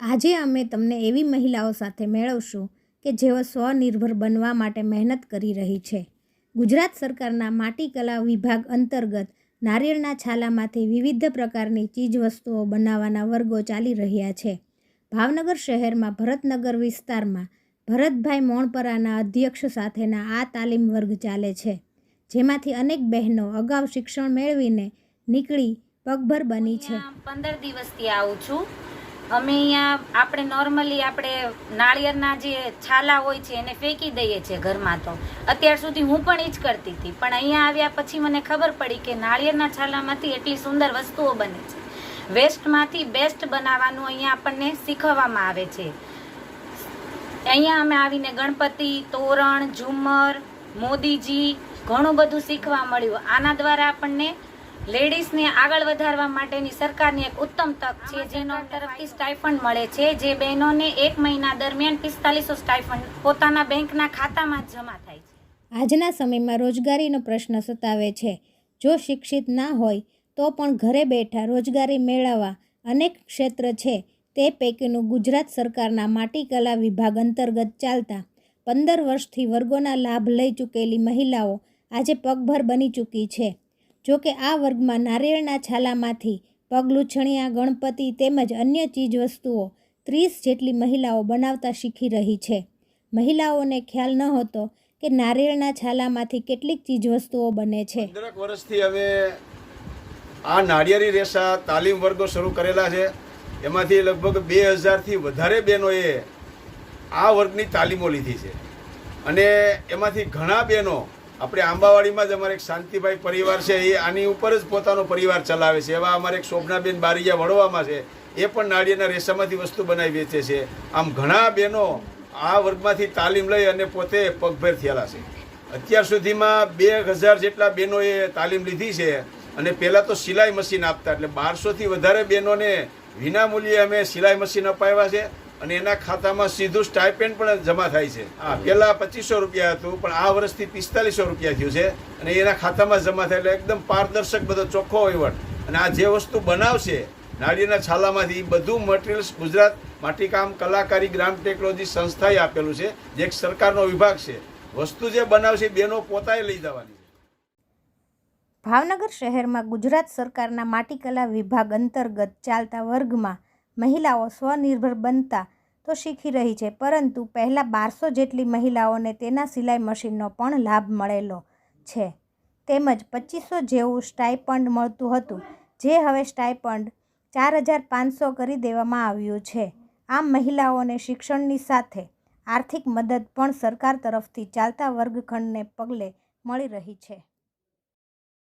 આજે અમે તમને એવી મહિલાઓ સાથે મેળવશું કે જેઓ સ્વનિર્ભર બનવા માટે મહેનત કરી રહી છે. ગુજરાત સરકારના માટીકલા વિભાગ અંતર્ગત નારિયેળના છાલામાંથી વિવિધ પ્રકારની ચીજવસ્તુઓ બનાવવાના વર્ગો ચાલી રહ્યા છે. ભાવનગર શહેરમાં ભરતનગર વિસ્તારમાં ભરતભાઈ મોણપરાના અધ્યક્ષ સાથેના આ તાલીમ વર્ગ ચાલે છે, જેમાંથી અનેક બહેનો અગાઉ શિક્ષણ મેળવીને નીકળી પગભર બની છે. પંદર દિવસથી આવું છું. અમે અહીંયા આપણે નોર્મલી આપણે નાળિયેરના જે છાલા હોય છે એને ફેંકી દઈએ છીએ ઘરમાં તો. અત્યાર સુધી હું પણ એ જ કરતી હતી. પણ અહીંયા આવ્યા પછી મને ખબર પડી કે નાળિયેરના છાલામાંથી એટલી સુંદર વસ્તુઓ બને છે. વેસ્ટમાંથી બેસ્ટ બનાવવાનું અહીંયા આપણને શીખવવામાં આવે છે. અહીંયા અમે આવીને ગણપતિ, તોરણ, ઝુમ્મર, મોદીજી ઘણું બધું શીખવા મળ્યું. આના દ્વારા આપણને લેડીઝને આગળ વધારવા માટેની સરકારની એક ઉત્તમ તક છે, જેનો તરફથી સ્ટાઇફંડ મળે છે, જે બહેનોને એક મહિના દરમિયાન પિસ્તાલીસો સ્ટાઇફંડ પોતાના બેંકના ખાતામાં જ જમા થાય છે. આજના સમયમાં રોજગારીનો પ્રશ્ન સતાવે છે. જો શિક્ષિત ના હોય, તો પણ ઘરે બેઠા રોજગારી મેળવવા અનેક ક્ષેત્ર છે. તે પૈકીનું ગુજરાત સરકારના માટીકલા વિભાગ અંતર્ગત ચાલતા પંદર વર્ષથી વર્ગોના લાભ લઈ ચૂકેલી મહિલાઓ આજે પગભર બની ચૂકી છે. જો કે આ વર્ગમાં નારિયેળના છાલામાંથી પગલૂછણિયા ગણપતિ તેમજ અન્ય ચીજવસ્તુઓ ત્રીસ જેટલી મહિલાઓ બનાવતા શીખી રહી છે. મહિલાઓને ખ્યાલ ન હતો કે નારિયેળના છાલામાંથી કેટલીક ચીજવસ્તુઓ બને છે. પંદરક વર્ષથી હવે આ નાળિયેરી રેસા તાલીમ વર્ગો શરૂ કરેલા છે. એમાંથી લગભગ બે હજારથી વધારે બહેનોએ આ વર્ગની તાલીમો લીધી છે. અને એમાંથી ઘણા બહેનો આપણે આંબાવાડીમાં જ અમારે એક શાંતિભાઈ પરિવાર છે, એ આની ઉપર જ પોતાનો પરિવાર ચલાવે છે. એવા અમારે એક શોભનાબેન બારીયા વડવામાં છે, એ પણ નાળિયેરના રેસામાંથી વસ્તુ બનાવી વેચે છે. આમ ઘણા બહેનો આ વર્ગમાંથી તાલીમ લઈ અને પોતે પગભેર થયેલા છે. અત્યાર સુધીમાં બે હજાર જેટલા બહેનોએ તાલીમ લીધી છે અને પહેલાં તો સિલાઈ મશીન આપતા, એટલે બારસોથી વધારે બહેનોને વિનામૂલ્યે અમે સિલાઈ મશીન અપાવ્યા છે. અને એના ખાતામાં સીધું સ્ટાઇપેન્ડ પણ જમા થાય છે. હા. પહેલાં પચીસો રૂપિયા હતું પણ આ વર્ષથી પિસ્તાલીસો રૂપિયા થયું છે અને એના ખાતામાં જમા થાય એટલે એકદમ પારદર્શક બધો ચોખ્ખો વહીવટ. અને આ જે વસ્તુ બનાવશે નાળિયેરના છાલામાંથી બધું મટીરિયલ્સ ગુજરાત માટીકામ કલાકારી ગ્રામ ટેકનોલોજી સંસ્થાએ આપેલું છે જે એક સરકારનો વિભાગ છે. વસ્તુ જે બનાવશે એ બેનો પોતાએ લઈ જવાની ભાવનગર શહેરમાં ગુજરાત સરકારના માટીકલા વિભાગ અંતર્ગત ચાલતા વર્ગમાં મહિલાઓ સ્વનિર્ભર બનતા તો શીખી રહી છે, પરંતુ પહેલાં બારસો જેટલી મહિલાઓને તેના સિલાઈ મશીનનો પણ લાભ મળેલો છે. તેમજ પચીસો જેવું સ્ટાઇપન્ડ મળતું હતું, જે હવે સ્ટાઇપન્ડ ચાર હજાર પાંચસો કરી દેવામાં આવ્યું છે. આમ મહિલાઓને શિક્ષણની સાથે આર્થિક મદદ પણ સરકાર તરફથી ચાલતા વર્ગખંડને પગલે મળી રહી છે.